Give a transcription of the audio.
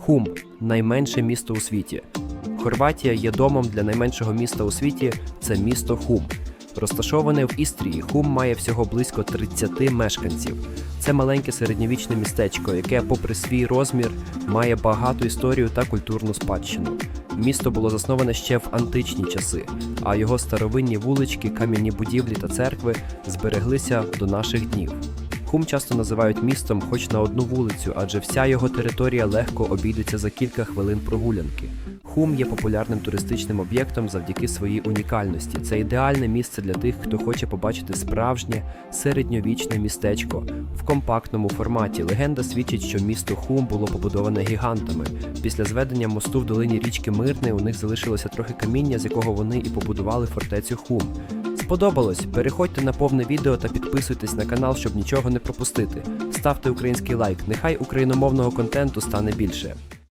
Хум найменше місто у світі. Хорватія є домом для найменшого міста у світі це місто Хум. Розташоване в Істрії, Хум має всього близько 30 мешканців. Це маленьке середньовічне містечко, яке, попри свій розмір, має багату історію та культурну спадщину. Місто було засноване ще в античні часи, а його старовинні вулички, кам'яні будівлі та церкви збереглися до наших днів. Хум часто називають містом хоч на одну вулицю, адже вся його територія легко обійдеться за кілька хвилин прогулянки. Хум є популярним туристичним об'єктом завдяки своїй унікальності. Це ідеальне місце для тих, хто хоче побачити справжнє середньовічне містечко в компактному форматі. Легенда свідчить, що місто Хум було побудоване гігантами. Після зведення мосту в долині річки Мирне у них залишилося трохи каміння, з якого вони і побудували фортецю Хум. Сподобалось? Переходьте на повне відео та підписуйтесь на канал, щоб нічого не пропустити. Ставте український лайк. Нехай україномовного контенту стане більше.